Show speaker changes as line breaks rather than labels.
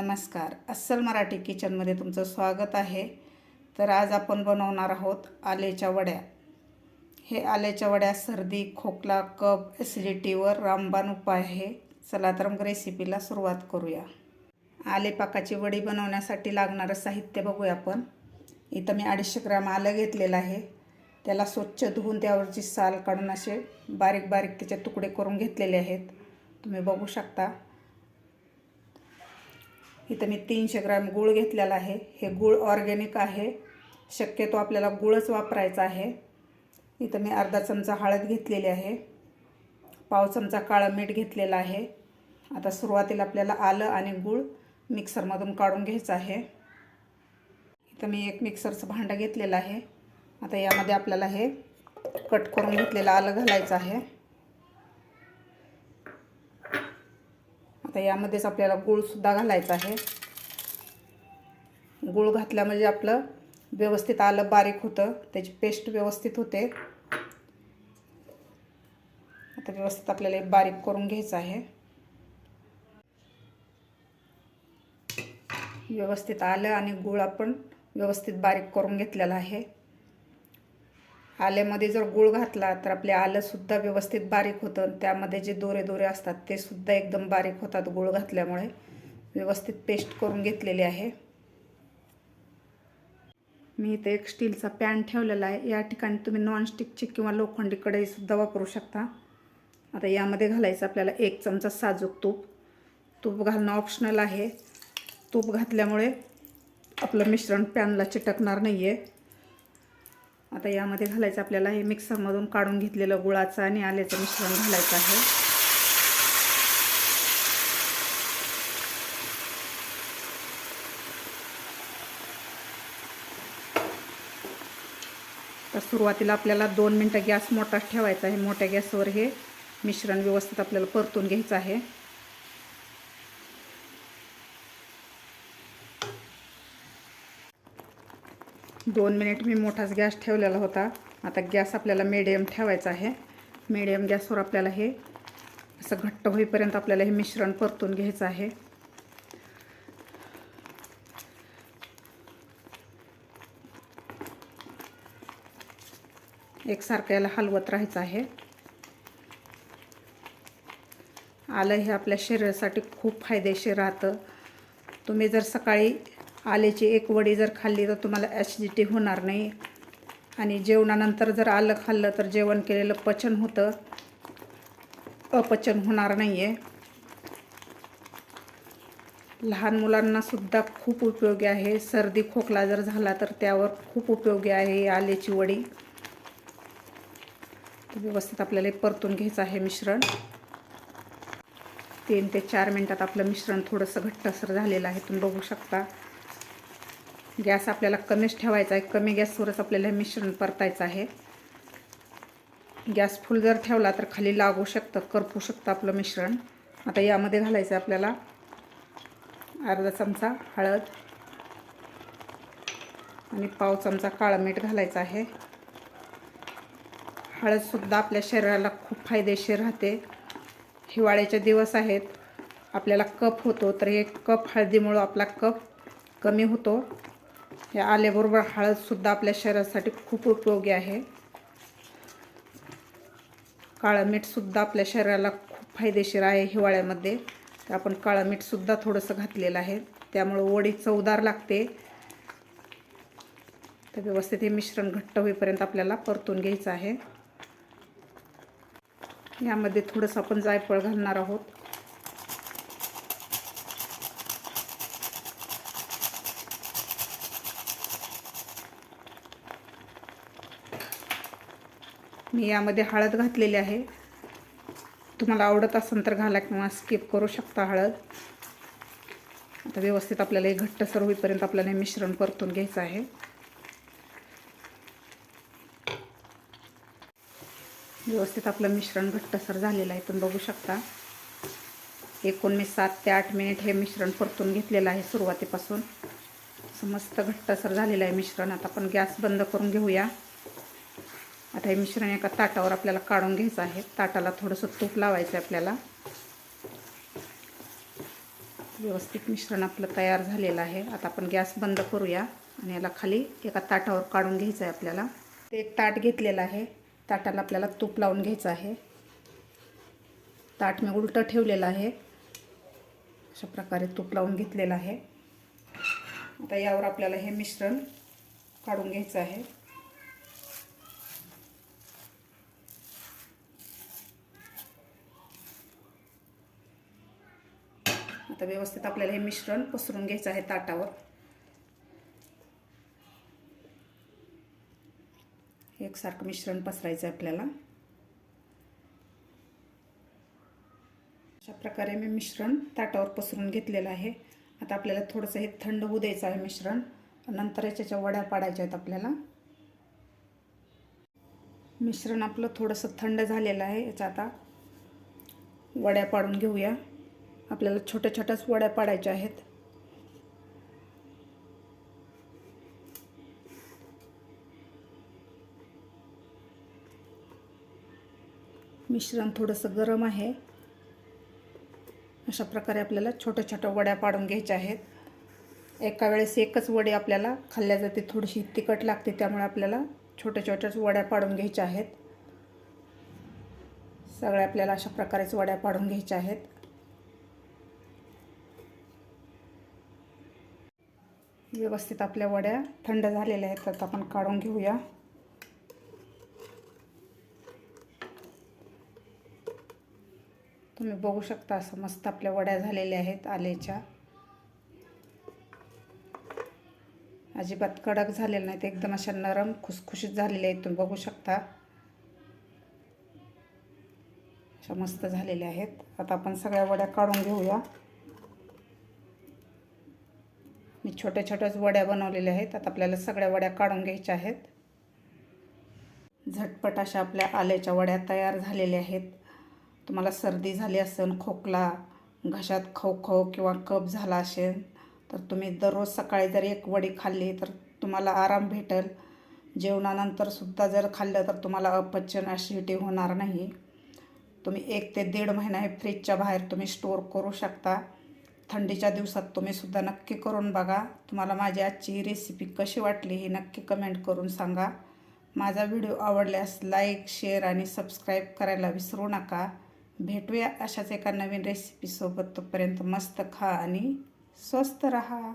नमस्कार. अस्सल मराठी किचनमध्ये तुमचं स्वागत आहे. तर आज आपण बनवणार आहोत आलेच्या वड्या. हे आलेच्या वड्या सर्दी खोकला कप ॲसिडिटीवर रामबाण उपाय आहे. चला तर मग रेसिपीला सुरुवात करूया. आलेपाकाची वडी बनवण्यासाठी लागणारं साहित्य बघूया आपण. इथं मी अडीचशे ग्राम आलं घेतलेलं आहे. त्याला स्वच्छ धुवून त्यावरची साल काढून असे बारीक बारीक त्याचे तुकडे करून घेतलेले आहेत. तुम्ही बघू शकता. इथं मी तीनशे ग्रॅम गूळ घेतलेला आहे. हे गूळ ऑर्गॅनिक आहे. शक्यतो आपल्याला गूळच वापरायचा आहे. इथं मी अर्धा चमचा हळद घेतलेली आहे. पाव चमचा काळं मीठ घेतलेलं आहे. आता सुरुवातीला आपल्याला आलं आणि गूळ मिक्सरमधून काढून घ्यायचं आहे. इथं मी एक मिक्सरचं भांडं घेतलेलं आहे. आता यामध्ये आपल्याला हे कट करून घेतलेलं आलं घालायचं आहे. आता यामध्येच आपल्याला गूळसुद्धा घालायचा आहे. गूळ घातल्या म्हणजे आपलं व्यवस्थित आलं बारीक होतं. त्याची पेस्ट व्यवस्थित होते. आता व्यवस्थित आपल्याला बारीक करून घ्यायचं आहे. व्यवस्थित आलं आणि गूळ आपण व्यवस्थित बारीक करून घेतलेला आहे. आल्यामध्ये जर गूळ घातला तर आपले आलंसुद्धा व्यवस्थित बारीक होतं. त्यामध्ये जे दोरे दोरे असतात ते सुद्धा एकदम बारीक होतात गूळ घातल्यामुळे. व्यवस्थित पेस्ट करून घेतलेली आहे. मी इथे एक स्टीलचा पॅन ठेवलेला आहे. या ठिकाणी तुम्ही नॉनस्टिकची किंवा लोखंडी कढईसुद्धा वापरू शकता. आता यामध्ये घालायचं आपल्याला एक चमचा साजूक तूप. तूप घालणं ऑप्शनल आहे. तूप घातल्यामुळे आपलं मिश्रण पॅनला चिटकणार नाही आहे आता यामध्ये घालायचं आपल्याला हे मिक्सरमधून काढून घेतलेलं गुळाचं आणि आल्याचं मिश्रण घालायचं आहे. तर सुरुवातीला आपल्याला दोन मिनटं गॅस मोठाच ठेवायचा आहे. मोठ्या गॅसवर हे मिश्रण व्यवस्थित आपल्याला परतून घ्यायचं आहे. दोन मिनिट मी मोठाच गॅस ठेवलेला होता. आता गॅस आपल्याला मिडियम ठेवायचा आहे. मिडियम गॅसवर आपल्याला हे असं घट्ट होईपर्यंत आपल्याला हे मिश्रण परतून घ्यायचं आहे. एकसारखं याला हलवत राहायचं आहे. आलं हे आपल्या शरीरासाठी खूप फायदेशीर राहतं. तुम्ही जर सकाळी आल्याची एक वडी जर खाल्ली तर तुम्हाला ॲसिडिटी होणार नाही. आणि जेवणानंतर जर आलं खाल्लं तर जेवण केलेलं पचन होतं. अपचन होणार नाही आहे लहान मुलांनासुद्धा खूप उपयोगी आहे. सर्दी खोकला जर झाला तर त्यावर खूप उपयोगी आहे आल्याची वडी. व्यवस्थित आपल्याला परतून घ्यायचं आहे मिश्रण. तीन ते चार मिनटात आपलं मिश्रण थोडंसं घट्टसर झालेलं आहे. तुम्ही बघू शकता. गॅस आपल्याला कमीच ठेवायचा आहे. कमी गॅसवरच आपल्याला हे मिश्रण परतायचं आहे. गॅस फुल जर ठेवला तर खाली लागू शकतं करपू शकतं आपलं मिश्रण. आता यामध्ये घालायचं आहे आपल्याला अर्धा चमचा हळद आणि पाव चमचा काळं मीठ घालायचं आहे. हळदसुद्धा आपल्या शरीराला खूप फायदेशीर राहते. हिवाळ्याचे दिवस आहेत. आपल्याला कप होतो तर हे कप हळदीमुळं आपला कप कमी होतो. या आल्याबरोबर हळदसुद्धा आपल्या शरीरासाठी खूप उपयोगी आहे. काळं मीठसुद्धा आपल्या शरीराला खूप फायदेशीर आहे हिवाळ्यामध्ये. तर आपण काळं मीठसुद्धा थोडंसं घातलेलं आहे. त्यामुळं वडी चवदार लागते. तर व्यवस्थित हे मिश्रण घट्ट होईपर्यंत आपल्याला परतून घ्यायचं आहे. यामध्ये थोडंसं आपण जायफळ घालणार आहोत. मी यामध्ये हळद घातलेली आहे. तुम्हाला आवडत असेल तर घाला किंवा स्किप करू शकता हळद. आता व्यवस्थित आपल्याला हे घट्टसर होईपर्यंत आपल्याला हे मिश्रण परतून घ्यायचं आहे. व्यवस्थित आपलं मिश्रण घट्टसर झालेलं आहे तुम्ही बघू शकता. एकूण मी सात ते आठ मिनिट हे मिश्रण परतून घेतलेलं आहे सुरुवातीपासून. मस्त घट्टसर झालेलं आहे मिश्रण. आता आपण गॅस बंद करून घेऊया. आता हे मिश्रण एका ताटावर आपल्याला काढून घ्यायचं आहे. ताटाला थोडंसं तूप लावायचं आहे आपल्याला. व्यवस्थित मिश्रण आपलं तयार झालेलं आहे. आता आपण गॅस बंद करूया आणि याला खाली एका ताटावर काढून घ्यायचं आहे आपल्याला. ते एक ताट घेतलेलं आहे. ताटाला आपल्याला तूप लावून घ्यायचं आहे. ताट मी उलटं ठेवलेलं आहे. अशा प्रकारे तूप लावून घेतलेलं आहे. आता यावर आपल्याला हे मिश्रण काढून घ्यायचं आहे. आता व्यवस्थित आपल्याला हे मिश्रण पसरून घ्यायचं आहे ताटावर. एकसारखं मिश्रण पसरायचं आहे आपल्याला. अशा प्रकारे मी मिश्रण ताटावर पसरून घेतलेलं आहे. आता आपल्याला थोडंसं हे थंड होऊ द्यायचं आहे मिश्रण. नंतर याच्या वड्या पाडायच्या आहेत आपल्याला. मिश्रण आपलं थोडंसं थंड झालेलं आहे. याच्या आता वड्या पाडून घेऊया. आपल्याला छोट्या छोट्याच वड्या पाडायच्या आहेत. मिश्रण थोडंसं गरम आहे. अशा प्रकारे आपल्याला छोट्या छोट्या वड्या पाडून घ्यायच्या आहेत. एका वेळेस एकच वडी आपल्याला खाल्ल्या जाते थोडीशी तिखट लागते त्यामुळे आपल्याला छोट्या छोट्याच वड्या पाडून घ्यायच्या आहेत. सगळ्या आपल्याला अशा प्रकारेच वड्या पाडून घ्यायच्या आहेत. व्यवस्थित आपल्या वड्या थंड झालेल्या आहेत तर आपण काढून घेऊया. तुम्ही बघू शकता असं मस्त आपल्या वड्या झालेल्या आहेत आलेच्या. अजिबात कडक झालेल्या नाहीत एकदम अशा नरम खुसखुशीत झालेल्या आहेत तुम्ही बघू शकता. अशा मस्त झालेल्या आहेत. आता आपण सगळ्या वड्या काढून घेऊया. मी छोट्या छोट्याच वड्या बनवलेल्या आहेत. आता आपल्याला सगळ्या वड्या काढून घ्यायच्या आहेत. झटपट अशा आपल्या आल्याच्या वड्या तयार झालेल्या आहेत. तुम्हाला सर्दी झाली असेल खोकला घशात खवखव किंवा कप झाला असेल तर तुम्ही दररोज सकाळी जर एक वडी खाल्ली तर तुम्हाला आराम भेटेल. जेवणानंतरसुद्धा जर खाल्लं तर तुम्हाला अपचन ॲसिडिटी होणार नाही. तुम्ही एक ते दीड महिना हे फ्रीजच्या बाहेर तुम्ही स्टोअर करू शकता. थंडीच्या दिवसात तुम्ही सुद्धा नक्की करून बघा. तुम्हाला माझी आजची ही रेसिपी कशी वाटली ही नक्की कमेंट करून सांगा. माझा व्हिडिओ आवडल्यास लाईक शेअर आणि सबस्क्राईब करायला विसरू नका. भेटूया अशाच एका नवीन रेसिपीसोबत तोपर्यंत मस्त खा आणि स्वस्त रहा.